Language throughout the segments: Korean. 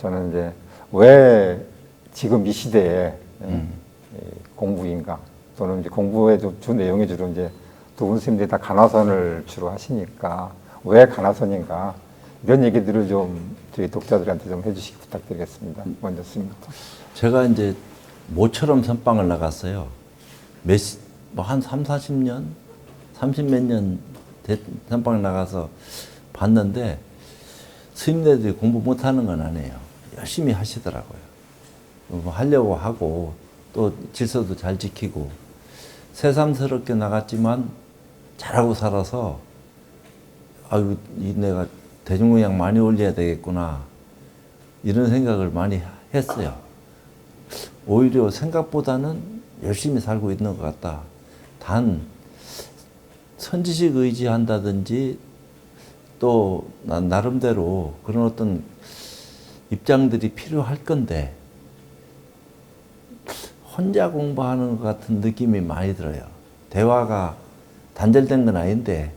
저는 이제 왜 지금 이 시대에 음. 이 공부인가 또는 이제 공부의 주, 주 내용이 주로 이제 두분 스님들이 다 간화선을 주로 하시니까 왜 간화선인가 이런 얘기들을 좀 저희 독자들한테 좀 해주시기 부탁드리겠습니다. 먼저 스님부터. 제가 이제 모처럼 선방을 나갔어요. 몇, 뭐한 3, 40년? 30 몇 년 선방 나가서 봤는데 스님네들이 공부 못하는 건 아니에요. 열심히 하시더라고요. 뭐 하려고 하고 또 질서도 잘 지키고 새삼스럽게 나갔지만 잘하고 살아서 아유 이 내가 대중공약 많이 올려야 되겠구나 이런 생각을 많이 했어요. 오히려 생각보다는 열심히 살고 있는 것 같다. 단 선지식 의지한다든지 또 나- 나름대로 그런 어떤 입장들이 필요할 건데 혼자 공부하는 것 같은 느낌이 많이 들어요. 대화가 단절된 건 아닌데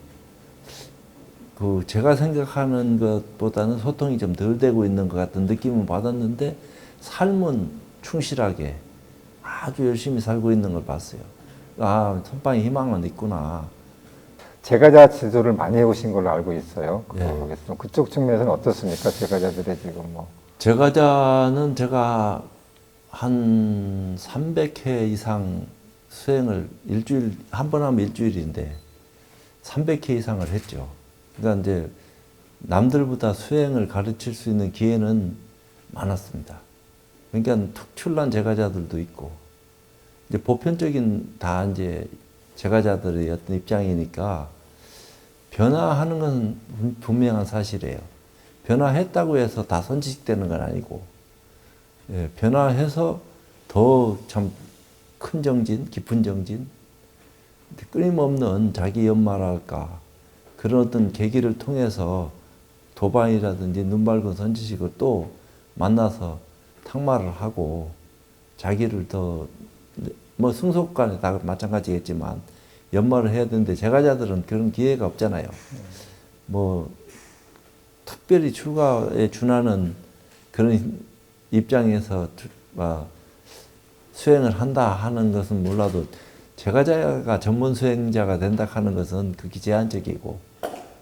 그 제가 생각하는 것보다는 소통이 좀 덜 되고 있는 것 같은 느낌을 받았는데 삶은 충실하게 아주 열심히 살고 있는 걸 봤어요. 아, 선방에 희망은 있구나. 제가자 지도를 많이 해오신 걸로 알고 있어요. 그- 예. 그쪽 측면에서는 어떻습니까? 제가자들의 지금 뭐 제가자는 제가 한 300회 이상 수행을 일주일, 한 번 하면 일주일인데 300회 이상을 했죠. 그러니까 이제 남들보다 수행을 가르칠 수 있는 기회는 많았습니다. 그러니까 특출난 제가자들도 있고, 이제 보편적인 다 이제 제가자들의 어떤 입장이니까 변화하는 건 분- 분명한 사실이에요. 변화했다고 해서 다 선지식되는 건 아니고, 예, 변화해서 더 참 큰 정진, 깊은 정진, 끊임없는 자기 연마랄까, 그런 어떤 계기를 통해서 도반이라든지 눈 밝은 선지식을 또 만나서 탁마를 하고 자기를 더 뭐 승속간에 다 마찬가지겠지만 연마를 해야 되는데 제가자들은 그런 기회가 없잖아요. 뭐 특별히 출가에 준하는 그런 입장에서 주- 막 수행을 한다 하는 것은 몰라도 제가자가 전문 수행자가 된다 하는 것은 극히 제한적이고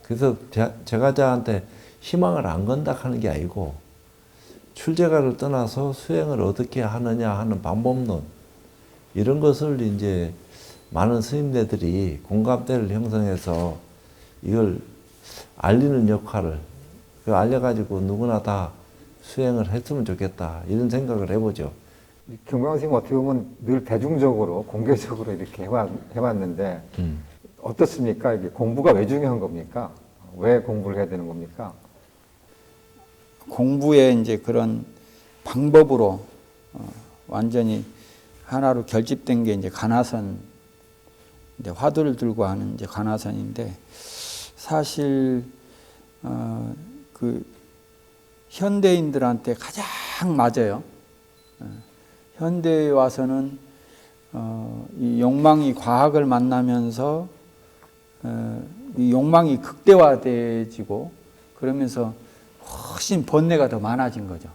그래서 제- 제가자한테 희망을 안 건다 하는 게 아니고 출제가를 떠나서 수행을 어떻게 하느냐 하는 방법론 이런 것을 이제 많은 스님네들이 공감대를 형성해서 이걸 알리는 역할을 그 알려가지고 누구나 다 수행을 했으면 좋겠다 이런 생각을 해보죠. 김광 선생님 어떻게 보면 늘 대중적으로 공개적으로 이렇게 해왔, 해왔 는데 음. 어떻습니까? 이게 공부가 왜 중요한 겁니까? 왜 공부를 해야 되는 겁니까? 공부의 이제 그런 방법으로 어, 완전히 하나로 결집된 게 이제 간화선, 이제 화두를 들고 하는 이제 간화선인데 사실 어, 그 현대인들한테 가장 맞아요. 어, 현대에 와서는 어, 이 욕망이 과학을 만나면서 어, 이 욕망이 극대화돼지고 그러면서 훨씬 번뇌가 더 많아진 거죠.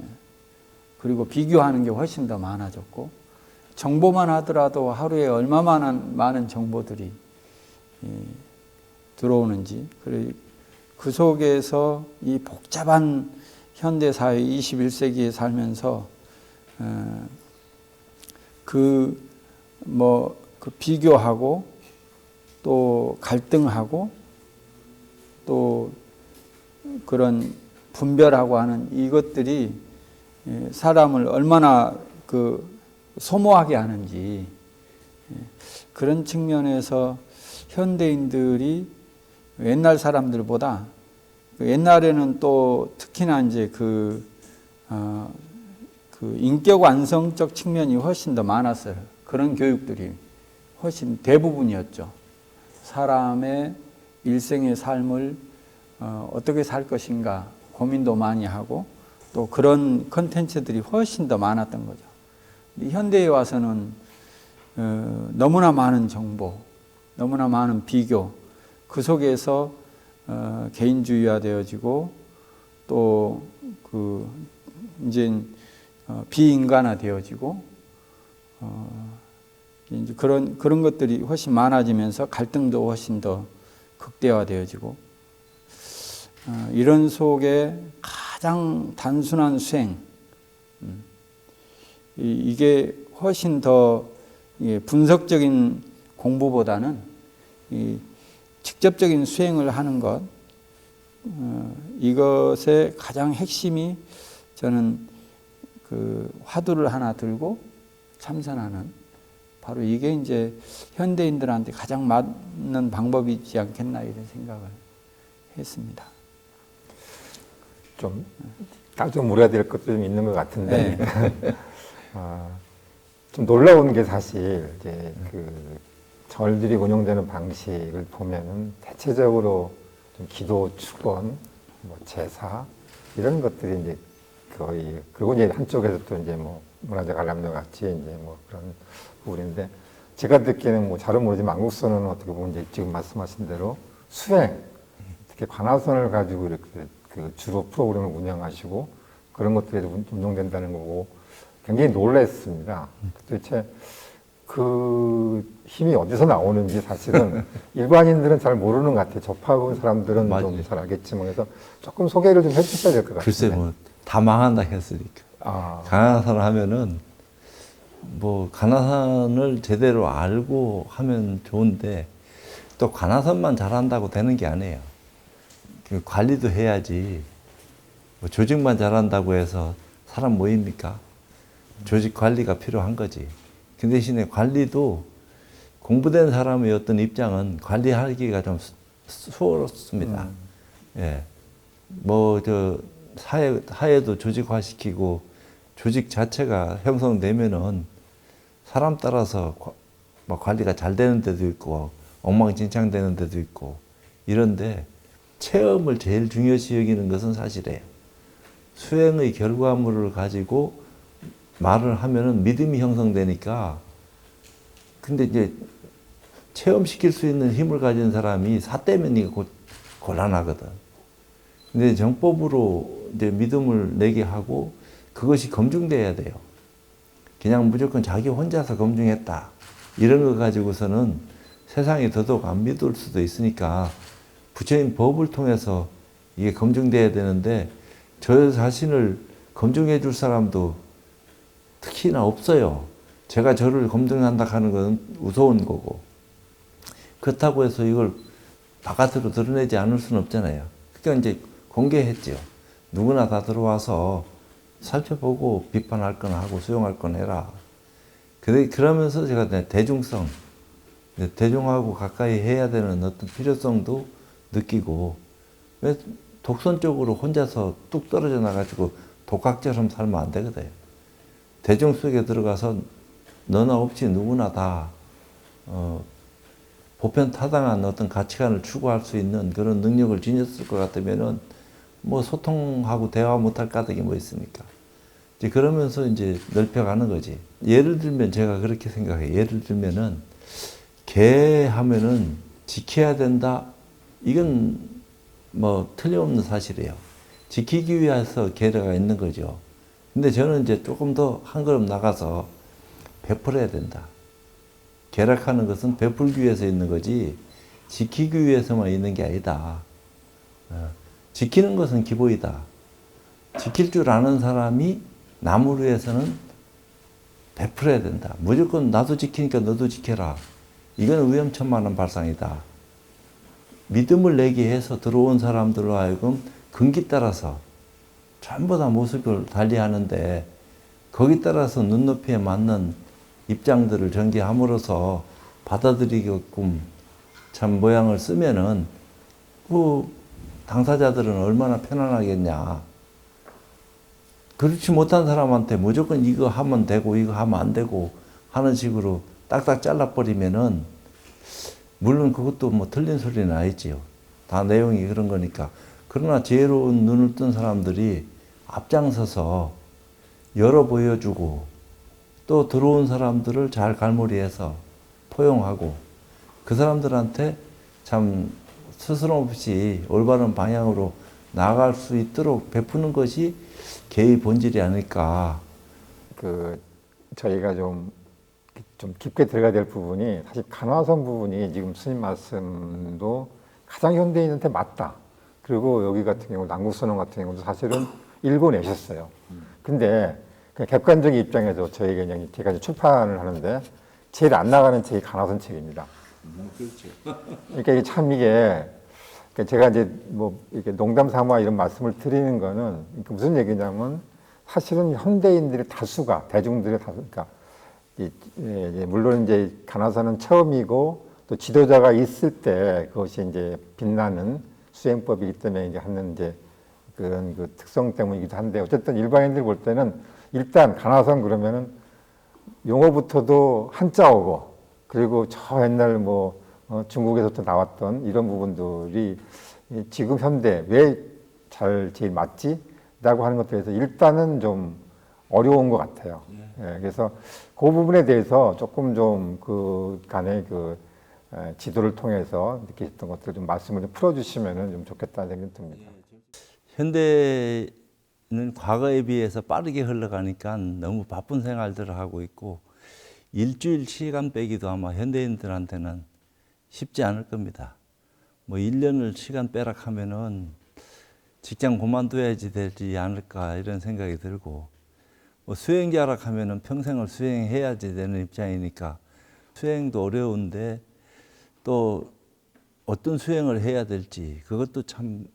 예. 그리고 비교하는 게 훨씬 더 많아졌고 정보만 하더라도 하루에 얼마만한 많은 정보들이 예, 들어오는지 그 속에서 이 복잡한 현대 사회 21세기에 살면서 어, 그뭐 그 비교하고 또 갈등하고 또 그런 분별하고 하는 이것들이 예, 사람을 얼마나 그 소모하게 하는지 예, 그런 측면에서 현대인들이 옛날 사람들보다 그 옛날에는 또 특히나 이제 그, 어, 그 인격 완성적 측면이 훨씬 더 많았어요. 그런 교육들이 훨씬 대부분이었죠. 사람의 일생의 삶을 어, 어떻게 살 것인가 고민도 많이 하고 또 그런 컨텐츠들이 훨씬 더 많았던 거죠. 현대에 와서는 어, 너무나 많은 정보, 너무나 많은 비교, 그 속에서 어, 개인주의화 되어지고 또 그 이제 어, 비인간화 되어지고 어, 이제 그런 그런 것들이 훨씬 많아지면서 갈등도 훨씬 더 극대화 되어지고 어, 이런 속에 가장 단순한 수행 음, 이, 이게 훨씬 더 예, 분석적인 공부보다는 이 직접적인 수행을 하는 것 어, 이것의 가장 핵심이 저는 그 화두를 하나 들고 참선하는 바로 이게 이제 현대인들한테 가장 맞는 방법이지 않겠나 이런 생각을 했습니다. 좀 따져 물어야 될 것도 좀 있는 것 같은데 네. 아, 좀 놀라운 게 사실 이제 그 절들이 운영되는 방식을 보면은 대체적으로 좀 기도 축원, 뭐 제사 이런 것들이 이제 거의 그리고 이제 한쪽에서 또 이제 뭐 문화재 관람료 같이 이제 뭐 그런 부분인데 제가 듣기에는 뭐 잘은 모르지만 안국선은 어떻게 보면 이제 지금 말씀하신 대로 수행 특히 관화선을 가지고 이렇게 그 주로 프로그램을 운영하시고 그런 것들이 운- 운영된다는 거고 굉장히 놀랐습니다. 도대체 그 힘이 어디서 나오는지 사실은 일반인들은 잘 모르는 것 같아요. 접하고 사람들은. 좀 잘 알겠지만 그래서 조금 소개를 좀 해주셔야 될 것 같아요. 글쎄 뭐 다 망한다 했으니까. 아, 가나산 하면은 뭐 가나산을 제대로 알고 하면 좋은데 또 가나산만 잘한다고 되는 게 아니에요. 그 관리도 해야지. 뭐 조직만 잘한다고 해서 사람 모입니까? 조직 관리가 필요한 거지. 그 대신에 관리도 공부된 사람의 어떤 입장은 관리하기가 좀 수- 수월습니다. 예. 뭐, 저, 사회, 사회도 조직화시키고 조직 자체가 형성되면은 사람 따라서 과- 뭐 관리가 잘 되는 데도 있고 엉망진창 되는 데도 있고 이런데 체험을 제일 중요시 여기는 것은 사실이에요. 수행의 결과물을 가지고 말을 하면은 믿음이 형성되니까 근데 이제 체험시킬 수 있는 힘을 가진 사람이 사대면 이거 곧 곤란하거든. 근데 정법으로 이제 믿음을 내게 하고 그것이 검증돼야 돼요. 그냥 무조건 자기 혼자서 검증했다. 이런 거 가지고서는 세상에 더더욱 안 믿을 수도 있으니까 부처님 법을 통해서 이게 검증돼야 되는데 저 자신을 검증해 줄 사람도 특히나 없어요. 제가 저를 검증한다 하는 건 무서운 거고. 그렇다고 해서 이걸 바깥으로 드러내지 않을 수는 없잖아요. 그러니까 이제 공개했죠. 누구나 다 들어와서 살펴보고 비판할 건 하고 수용할 건 해라. 그래, 그러면서 제가 내 대중성, 대중하고 가까이 해야 되는 어떤 필요성도 느끼고, 왜 독선적으로 혼자서 뚝 떨어져 나가지고 독학처럼 살면 안 되거든. 대중 속에 들어가서 너나 없이 누구나 다, 어, 보편 타당한 어떤 가치관을 추구할 수 있는 그런 능력을 지녔을 것 같으면은 뭐 소통하고 대화 못할 까닭이 뭐 있습니까? 이제 그러면서 이제 넓혀가는 거지. 예를 들면 제가 그렇게 생각해요. 예를 들면은 개 하면은 지켜야 된다. 이건 뭐 틀림없는 사실이에요. 지키기 위해서 개가 있는 거죠. 근데 저는 이제 조금 더 한 걸음 나가서 베풀어야 된다. 계략하는 것은 베풀기 위해서 있는 거지 지키기 위해서만 있는 게 아니다. 어, 지키는 것은 기본이다. 지킬 줄 아는 사람이 남을 위해서는 베풀어야 된다. 무조건 나도 지키니까 너도 지켜라. 이건 위험천만한 발상이다. 믿음을 내게 해서 들어온 사람들로 하여금 근기 따라서 전부 다 모습을 달리하는데 거기 따라서 눈높이에 맞는 입장들을 전개함으로써 받아들이게끔 참 모양을 쓰면은 그 당사자들은 얼마나 편안하겠냐. 그렇지 못한 사람한테 무조건 이거 하면 되고 이거 하면 안 되고 하는 식으로 딱딱 잘라버리면은 물론 그것도 뭐 틀린 소리는 아니지요. 다 내용이 그런 거니까. 그러나 지혜로운 눈을 뜬 사람들이 앞장서서 열어 보여주고 또 들어온 사람들을 잘 갈무리해서 포용하고 그 사람들한테 참 스스럼 없이 올바른 방향으로 나아갈 수 있도록 베푸는 것이 개의 본질이 아닐까. 그 저희가 좀, 좀 깊게 들어가야 될 부분이 사실 간화선 부분이 지금 스님 말씀도 가장 현대인한테 맞다. 그리고 여기 같은 경우 남국선언 같은 경우도 사실은 읽어내셨어요. 근데 그냥 객관적인 입장에서 저희가 그냥 제가 이제 출판을 하는데 제일 안 나가는 책이 간화선 책입니다. 그러니까 이게 참 이게 그러니까 제가 이제 뭐 이렇게 농담 삼아 이런 말씀을 드리는 거는 그러니까 무슨 얘기냐면 사실은 현대인들의 다수가 대중들의 다수 그러니까 이, 예, 물론 이제 간호사는 처음이고 또 지도자가 있을 때 그것이 이제 빛나는 수행법이기 때문에 이제 하는 이제 그런 그 특성 때문이기도 한데 어쨌든 일반인들 볼 때는 일단 간호사는 그러면은 용어부터도 한자어고 그리고 저 옛날 뭐 어, 중국에서부터 나왔던 이런 부분들이 이 지금 현대 왜 잘 제일 맞지? 라고 하는 것들에서 일단은 좀 어려운 것 같아요. 예, 그래서 그 부분에 대해서 조금 좀 그 간의 그 에, 지도를 통해서 느끼셨던 것들 좀 말씀을 좀 풀어주시면 좀 좋겠다는 생각이 듭니다. 현대는 과거에 비해서 빠르게 흘러가니까 너무 바쁜 생활들을 하고 있고 일주일 시간 빼기도 아마 현대인들한테는 쉽지 않을 겁니다. 뭐 1년을 시간 빼라 하면은 직장 그만둬야지 되지 않을까 이런 생각이 들고 뭐 수행자라 하면은 평생을 수행해야지 되는 입장이니까 수행도 어려운데 또 어떤 수행을 해야 될지 그것도 참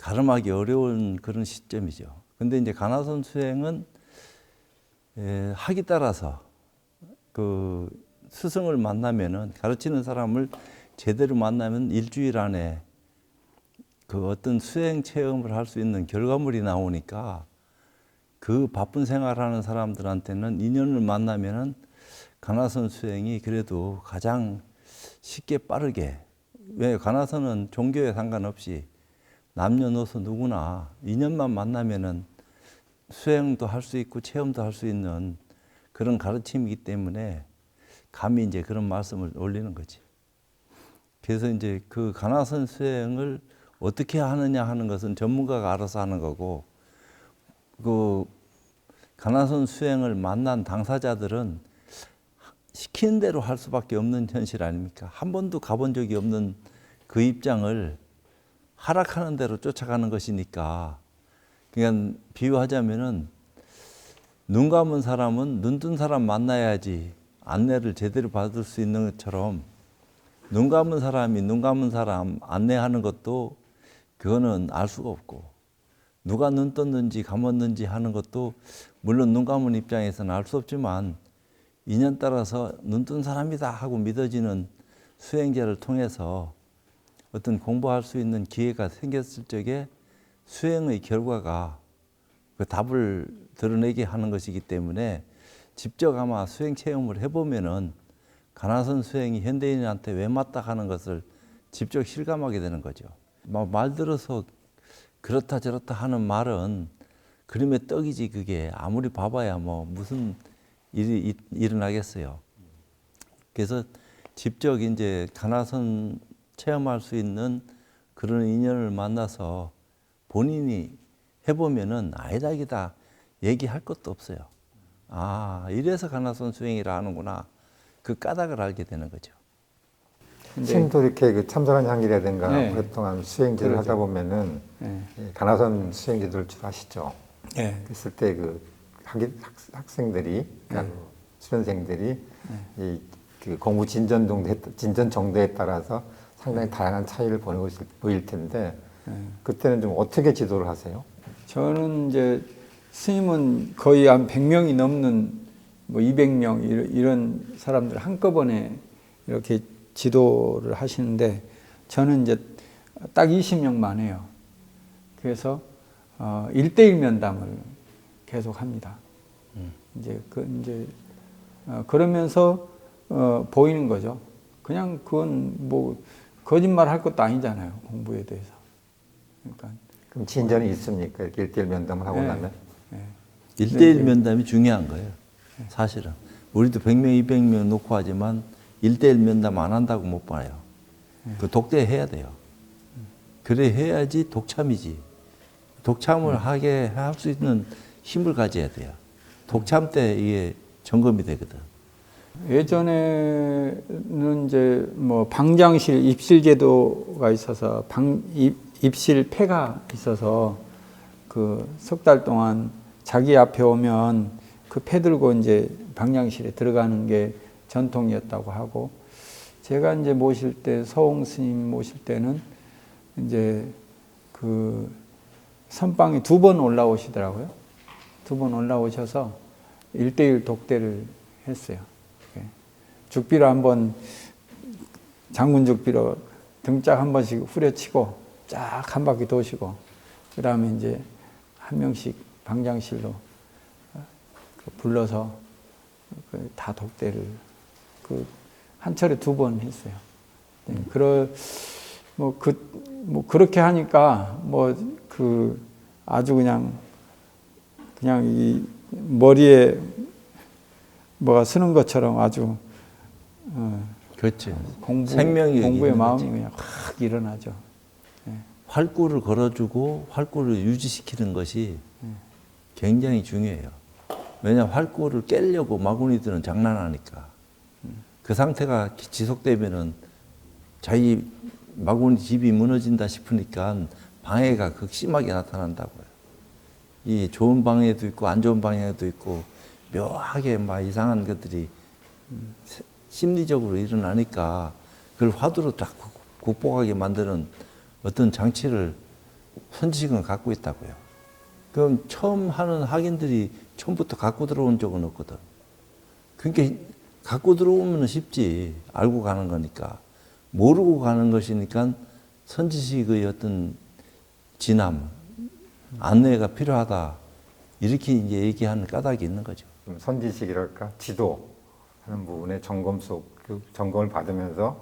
가름하기 어려운 그런 시점이죠. 근데 이제 가나선 수행은 에, 학이 따라서 그 스승을 만나면은 가르치는 사람을 제대로 만나면 일주일 안에 그 어떤 수행 체험을 할 수 있는 결과물이 나오니까 그 바쁜 생활하는 사람들한테는 인연을 만나면은 가나선 수행이 그래도 가장 쉽게 빠르게 왜 가나선은 종교에 상관없이 남녀노소 누구나 인연만 만나면은 수행도 할 수 있고 체험도 할 수 있는 그런 가르침이기 때문에 감히 이제 그런 말씀을 올리는 거지. 그래서 이제 그 가나선 수행을 어떻게 하느냐 하는 것은 전문가가 알아서 하는 거고 그 가나선 수행을 만난 당사자들은 시키는 대로 할 수밖에 없는 현실 아닙니까? 한 번도 가본 적이 없는 그 입장을 하락하는 대로 쫓아가는 것이니까. 그냥 비유하자면은 눈 감은 사람은 눈 뜬 사람 만나야지 안내를 제대로 받을 수 있는 것처럼 눈 감은 사람이 눈 감은 사람 안내하는 것도 그거는 알 수가 없고 누가 눈 떴는지 감았는지 하는 것도 물론 눈 감은 입장에서는 알 수 없지만 인연 따라서 눈 뜬 사람이다 하고 믿어지는 수행자를 통해서 어떤 공부할 수 있는 기회가 생겼을 적에 수행의 결과가 그 답을 드러내게 하는 것이기 때문에 직접 아마 수행 체험을 해보면은 가나선 수행이 현대인한테 왜 맞다 하는 것을 직접 실감하게 되는 거죠. 막말 들어서 그렇다 저렇다 하는 말은 그림의 떡이지 그게 아무리 봐봐야 뭐 무슨 일이 이- 일어나겠어요. 그래서 직접 이제 가나선 체험할 수 있는 그런 인연을 만나서 본인이 해보면은 아니다 기다 얘기할 것도 없어요. 아 이래서 가나선 수행이라 하는구나 그 까닭을 알게 되는 거죠. 스님도 이렇게 그 참선한 향기라든가 네. 오랫동안 수행지를 그러죠. 하다 보면은 예, 이 간화선 수행지도를 주로 하시죠. 예, 그랬을 때 그 학생들이, 그러니까 네. 수련생들이 이그 공부 진전 정도에 따라서 상당히 다양한 차이를 보이고 있을, 보일 텐데 예. 그때는 좀 어떻게 지도를 하세요? 저는 이제 스님은 거의 한 100명이 넘는 뭐 200명 이런- 사람들 한꺼번에 이렇게 지도를 하시는데 저는 이제 딱 20명만 해요. 그래서 어 1대1 면담을 계속 합니다. 이제 그 이제 어 그러면서 어 보이는 거죠. 그냥 그건 뭐 거짓말 할 것도 아니잖아요. 공부에 대해서. 그러니까 그럼 진전이 있습니까? 이렇게 일대일 면담을 하고 네. 나면? 예. 일대일 네. 면담이 중요한 거예요. 사실은. 우리도 100명, 200명 놓고 하지만 일대일 면담 안 한다고 못 봐요. 그 독대 해야 돼요. 그래 해야지 독참이지. 독참을 하게 할 수 있는 힘을 가져야 돼요. 독참 때 이게 점검이 되거든. 예전에는 이제 뭐 방장실 입실 제도가 있어서 방 입, 입실 폐가 있어서 그 석 달 동안 자기 앞에 오면 그 폐 들고 이제 방장실에 들어가는 게 전통이었다고 하고 제가 이제 모실 때 서홍 스님 모실 때는 이제 그 선방에 두 번 올라오시더라고요. 두 번 올라오셔서 일대일 독대를 했어요. 예. 죽비로 한번 장군 죽비로 등짝 한 번씩 후려치고 쫙 한 바퀴 도시고 그 다음에 이제 한 명씩 방장실로 어, 그 불러서 그다 독대를 그 한 차례 두 번 했어요. 네, 그러 뭐그 뭐 그렇게 하니까 뭐 그 아주 그냥 그냥 이 머리에 뭐가 쓰는 것처럼 아주 어, 그렇지. 공부 생명력이 공부의 마음이 거지. 그냥 확 일어나죠. 활구를 걸어주고 활구를 유지시키는 것이 굉장히 중요해요. 왜냐 활구를 깨려고 마구니들은 장난하니까 그 상태가 지속되면은 자기 마구니 집이 무너진다 싶으니까 방해가 극심하게 나타난다고요. 이 좋은 방해도 있고 안 좋은 방해도 있고 묘하게 막 이상한 것들이 세- 심리적으로 일어나니까 그걸 화두로 딱 국- 극복하게 만드는 어떤 장치를 선지식은 갖고 있다고요. 그럼 처음 하는 학인들이 처음부터 갖고 들어온 적은 없거든. 그러니까 갖고 들어오면 쉽지. 알고 가는 거니까. 모르고 가는 것이니까 선지식의 어떤 진함, 안내가 필요하다. 이렇게 이제 얘기하는 까닭이 있는 거죠. 좀 선지식이랄까 지도 하는 부분에 점검 속 그 점검을 받으면서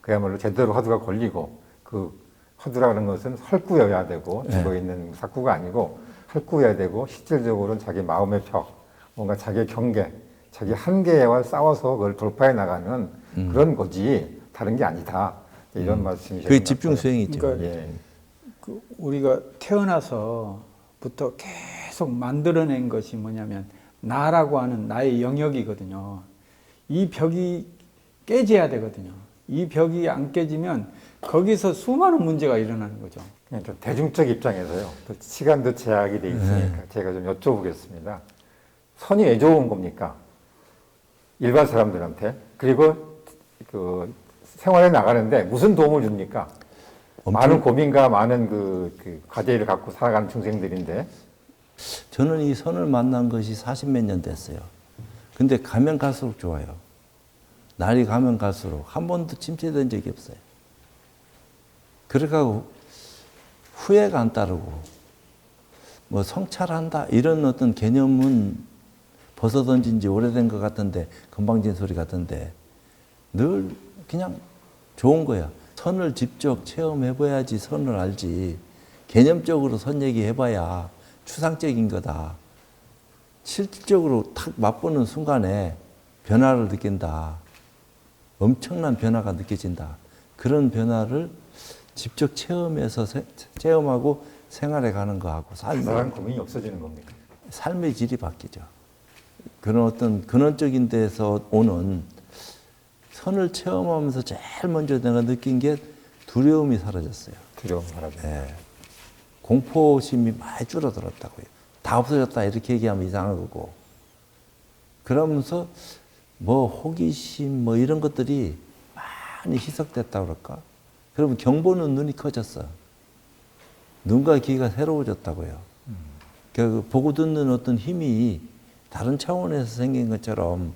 그야말로 제대로 화두가 걸리고 그 화두라는 것은 헐구여야 되고 네. 죽어 있는 사구가 아니고 헐구여야 되고 실질적으로는 자기 마음의 벽 뭔가 자기 경계 자기 한계와 싸워서 그걸 돌파해 나가는 그런 거지 다른 게 아니다 이런 말씀이셨던 그게 것 집중. 수행이죠. 그러니까 예. 그 우리가 태어나서부터 계속 만들어낸 것이 뭐냐면 나라고 하는 나의 영역이거든요. 이 벽이 깨져야 되거든요. 이 벽이 안 깨지면 거기서 수많은 문제가 일어나는 거죠. 그냥 좀 대중적 입장에서요. 또 시간도 제약이 돼 있으니까 네. 제가 좀 여쭤보겠습니다. 선이 왜 좋은 겁니까? 일반 사람들한테 그리고 그 생활에 나가는데 무슨 도움을 줍니까? 많은 고민과 많은 그, 그 과제를 갖고 살아가는 중생들인데 저는 이 선을 만난 것이 40 몇 년 됐어요. 근데 가면 갈수록 좋아요. 날이 가면 갈수록 한 번도 침체된 적이 없어요. 그래가고 후회가 안 따르고 뭐 성찰한다 이런 어떤 개념은 벗어던진 지 오래된 것 같은데 건방진 소리 같은데 늘 그냥 좋은 거야. 선을 직접 체험해봐야지 선을 알지. 개념적으로 선 얘기해봐야 추상적인 거다. 실질적으로 탁 맛보는 순간에 변화를 느낀다. 엄청난 변화가 느껴진다. 그런 변화를 직접 체험해서 세- 체험하고 생활해 가는 거하고 삶의, 고민이 없어지는 겁니까? 삶의 질이 바뀌죠. 그런 어떤 근원적인 데서 오는 선을 체험하면서 제일 먼저 내가 느낀 게 두려움이 사라졌어요. 두려움 말하죠. 예. 공포심이 많이 줄어들었다고요. 다 없어졌다 이렇게 얘기하면 이상한 거고. 그러면서 뭐 호기심 뭐 이런 것들이 많이 희석됐다 그럴까? 그러면 경보는 눈이 커졌어. 눈과 귀가 새로워졌다고요. 그 보고 듣는 어떤 힘이 다른 차원에서 생긴 것처럼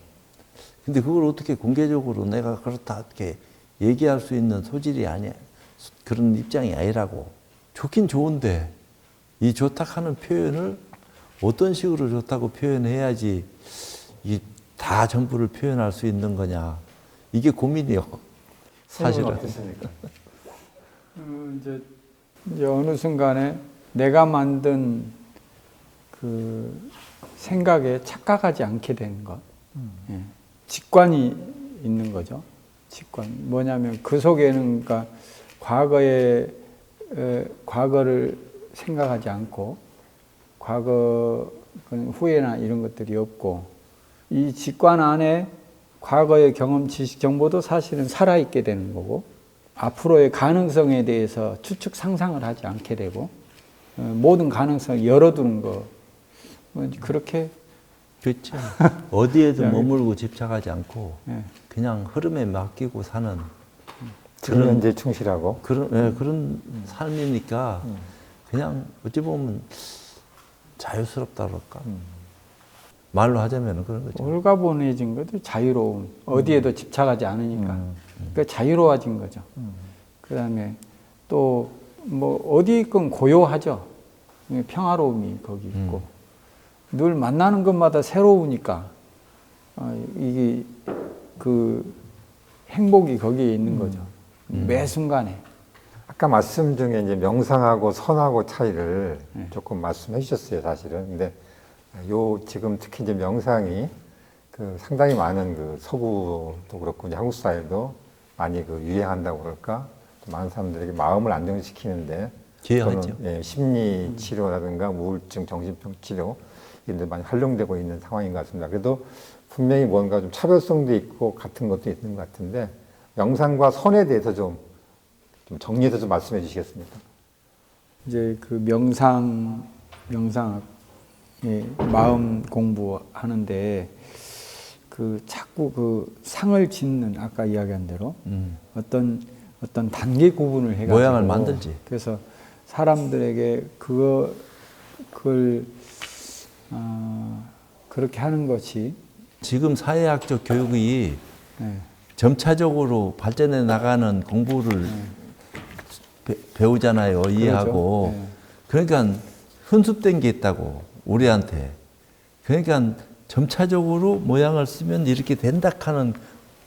근데 그걸 어떻게 공개적으로 내가 그렇다 이렇게 얘기할 수 있는 소질이 아니야. 그런 입장이 아니라고. 좋긴 좋은데 이 좋다 하는 표현을 어떤 식으로 좋다고 표현해야지 이 다 전부를 표현할 수 있는 거냐. 이게 고민이요. 사실은. 어떻습니까? 어, 이제, 이제 어느 순간에 내가 만든 그 생각에 착각하지 않게 되는 것. 예. 직관이 있는 거죠. 직관. 뭐냐면 그 속에는 그러니까 과거에 에, 과거를 생각하지 않고 과거 그런 후회나 이런 것들이 없고 이 직관 안에 과거의 경험, 지식, 정보도 사실은 살아있게 되는 거고 앞으로의 가능성에 대해서 추측 상상을 하지 않게 되고 어, 모든 가능성을 열어두는 거뭐 그렇게 그렇죠. 어디에도 그냥- 머물고 집착하지 않고 예. 그냥 흐름에 맡기고 사는 지금 현재 충실하고? 그런 예, 그런 삶이니까 그냥 어찌 보면 자유스럽다 그럴까? 말로 하자면 그런 거죠. 올가보내진 것도 자유로움. 어디에도 집착하지 않으니까. 그러니까 자유로워진 거죠. 그 다음에 또 뭐 어디 있건 고요하죠. 평화로움이 거기 있고. 늘 만나는 것마다 새로우니까. 어, 이게 그 행복이 거기에 있는 거죠. 매 순간에. 아까 말씀 중에 이제 명상하고 선하고 차이를 네. 조금 말씀해 주셨어요, 사실은. 근데 요 지금 특히 이제 명상이 그 상당히 많은 그 서구도 그렇고 이제 한국 사회도 많이 그 유행한다고 그럴까? 또 많은 사람들에게 마음을 안정시키는데 기여하죠. 예, 심리 치료라든가 우울증, 정신병 치료 이런 데 많이 활용되고 있는 상황인 것 같습니다. 그래도 분명히 뭔가 좀 차별성도 있고 같은 것도 있는 것 같은데 명상과 선에 대해서 좀, 좀 정리해서 좀 말씀해 주시겠습니까? 이제 그 명상 명상 예, 마음 공부하는데 그 자꾸 그 상을 짓는 아까 이야기한 대로 음. 어떤 어떤 단계 구분을 해가지고 모양을 만들지. 그래서 사람들에게 그거 그걸 어, 그렇게 하는 것이 지금 사회학적 교육이 예, 점차적으로 발전해 나가는 공부를 배, 배 우잖아요. 이해하고. 네. 그러니까 훈습된 게 있다고 우리한테. 그러니까 점차적으로 모양을 쓰면 이렇게 된다 하는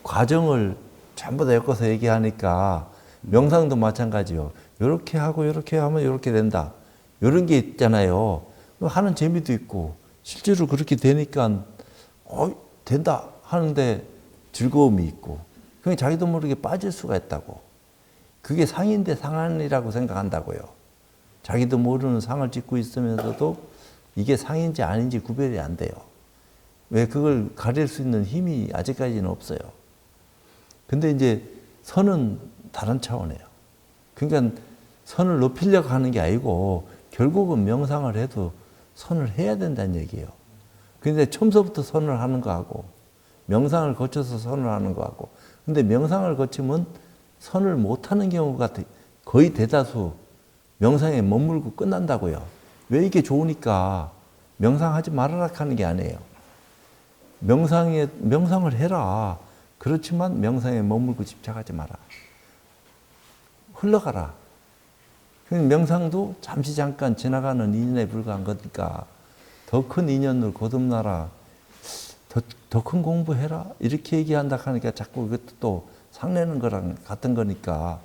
과정을 전부 다 엮어서 얘기하니까 명상도 마찬가지요. 이렇게 하고 이렇게 하면 이렇게 된다. 이런 게 있잖아요. 하는 재미도 있고 실제로 그렇게 되니까 어 된다 하는데 즐거움이 있고 그냥 자기도 모르게 빠질 수가 있다고. 그게 상인데 상한이라고 생각한다고요. 자기도 모르는 상을 짓고 있으면서도 이게 상인지 아닌지 구별이 안 돼요. 왜 그걸 가릴 수 있는 힘이 아직까지는 없어요. 근데 이제 선은 다른 차원이에요. 그러니까 선을 높이려고 하는 게 아니고 결국은 명상을 해도 선을 해야 된다는 얘기예요. 근데 처음서부터 선을 하는 거하고 명상을 거쳐서 선을 하는 거하고 근데 명상을 거치면 선을 못 하는 경우가 대- 거의 대다수 명상에 머물고 끝난다고요. 왜 이게 좋으니까 명상하지 말아라 하는 게 아니에요. 명상에 명상을 해라. 그렇지만 명상에 머물고 집착하지 마라. 흘러가라. 그 명상도 잠시 잠깐 지나가는 인연에 불과한 거니까 더 큰 인연을 거듭나라. 더 큰 공부해라. 이렇게 얘기한다 하니까 자꾸 그것도 또 상내는 거랑 같은 거니까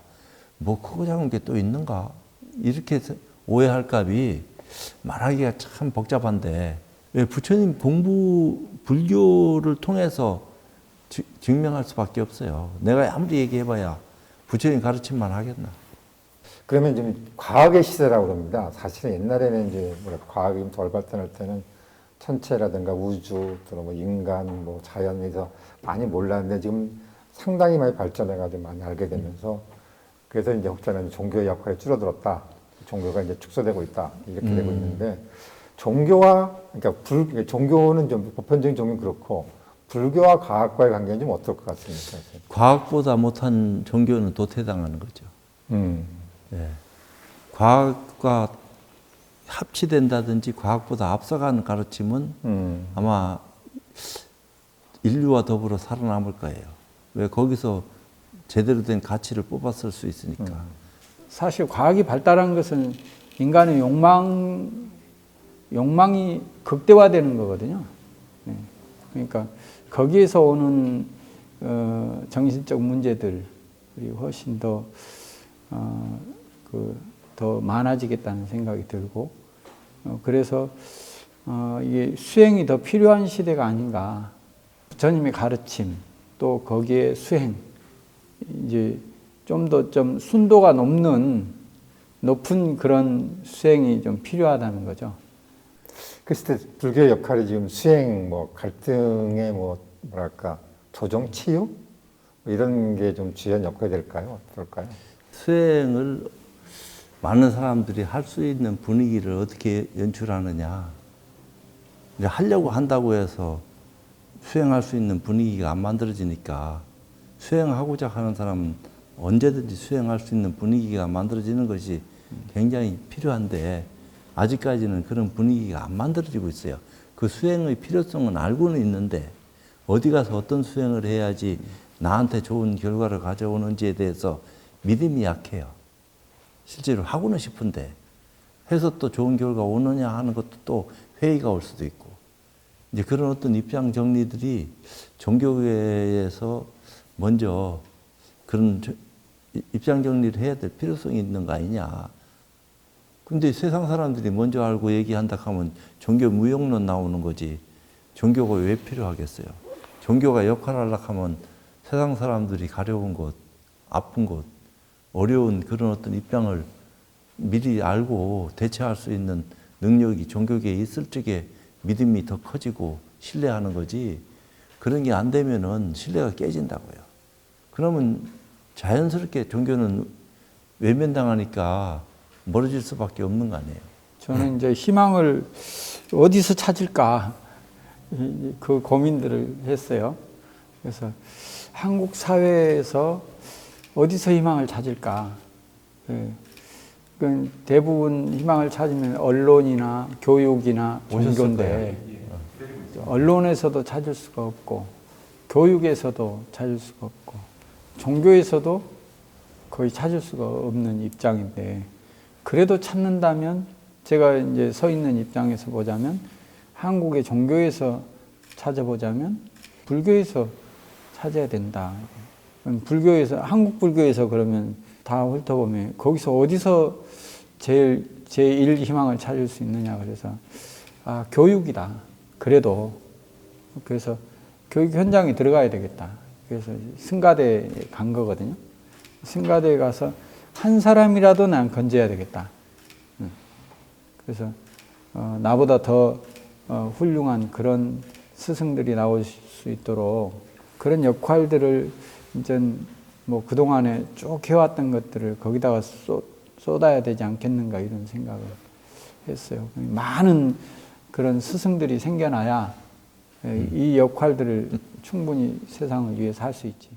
뭐 크고 작은 게 또 있는가? 이렇게 오해할 값이 말하기가 참 복잡한데 왜 부처님 공부 불교를 통해서 지- 증명할 수밖에 없어요. 내가 아무리 얘기해봐야 부처님 가르침만 하겠나? 그러면 좀 과학의 시대라고 그럽니다. 사실은 옛날에는 이제 뭐랄까 과학이 좀덜 발전할 때는 천체라든가 우주 또는 뭐 인간 뭐 자연에서 많이 몰랐는데 지금 상당히 많이 발전해가지고 많이 알게 되면서 그래서 이제 혹자는 종교의 역할이 줄어들었다. 종교가 이제 축소되고 있다. 이렇게 되고 있는데 종교와 그러니까 불 종교는 좀 보편적인 종교는 그렇고 불교와 과학과의 관계는 좀 어떨 것 같습니까? 과학보다 못한 종교는 도태당하는 거죠. 음. 예. 과학과 합치된다든지 과학보다 앞서가는 가르침은 음. 아마 인류와 더불어 살아남을 거예요. 왜 거기서 제대로 된 가치를 뽑았을 수 있으니까. 사실 과학이 발달한 것은 인간의 욕망 욕망이 극대화되는 거거든요. 네. 그러니까 거기에서 오는 어, 정신적 문제들이 훨씬 더 어, 그, 더 많아지겠다는 생각이 들고 어, 그래서 어, 이게 수행이 더 필요한 시대가 아닌가. 부처님의 가르침 또 거기에 수행 이제 좀 더좀 순도가 높는 높은 그런 수행이 좀 필요하다는 거죠. 그랬을 때 불교의 역할이 지금 수행, 뭐 갈등의 뭐 뭐랄까 조정, 치유 뭐 이런 게 좀 주연 역할이 될까요? 어떨까요? 수행을 많은 사람들이 할 수 있는 분위기를 어떻게 연출하느냐. 이제 하려고 한다고 해서 수행할 수 있는 분위기가 안 만들어지니까 수행하고자 하는 사람은 언제든지 수행할 수 있는 분위기가 만들어지는 것이 굉장히 필요한데 아직까지는 그런 분위기가 안 만들어지고 있어요. 그 수행의 필요성은 알고는 있는데 어디 가서 어떤 수행을 해야지 나한테 좋은 결과를 가져오는지에 대해서 믿음이 약해요. 실제로 하고는 싶은데 해서 또 좋은 결과 오느냐 하는 것도 또 회의가 올 수도 있고 이제 그런 어떤 입장 정리들이 종교계에서 먼저 그런 입장 정리를 해야 될 필요성이 있는 거 아니냐. 근데 세상 사람들이 먼저 알고 얘기한다 하면 종교 무용론 나오는 거지. 종교가 왜 필요하겠어요? 종교가 역할을 하려고 하면 세상 사람들이 가려운 곳, 아픈 곳, 어려운 그런 어떤 입장을 미리 알고 대처할 수 있는 능력이 종교계에 있을 적에 믿음이 더 커지고 신뢰하는 거지. 그런 게 안 되면은 신뢰가 깨진다고요. 그러면 자연스럽게 종교는 외면당하니까 멀어질 수밖에 없는 거 아니에요. 저는 이제 희망을 어디서 찾을까 이- 그 고민들을 했어요. 그래서 한국 사회에서 어디서 희망을 찾을까? 예. 그 대부분 희망을 찾으면 언론이나 교육이나 종교인데 언론에서도 찾을 수가 없고 교육에서도 찾을 수가 없고 종교에서도 거의 찾을 수가 없는 입장인데 그래도 찾는다면 제가 이제 서 있는 입장에서 보자면 한국의 종교에서 찾아보자면 불교에서 찾아야 된다. 불교에서 한국 불교에서 그러면 다 훑어보면 거기서 어디서 제일 제일 희망을 찾을 수 있느냐 그래서 아 교육이다. 그래도 그래서 교육 현장에 들어가야 되겠다. 그래서 승가대에 간 거거든요. 승가대에 가서 한 사람이라도 난 건져야 되겠다. 음. 그래서 어, 나보다 더 어, 훌륭한 그런 스승들이 나올 수 있도록 그런 역할들을 이제 뭐 그동안에 쭉 해왔던 것들을 거기다가 쏟, 쏟아야 되지 않겠는가 이런 생각을 했어요. 많은 그런 스승들이 생겨나야 이 역할들을 충분히 세상을 위해서 할 수 있지.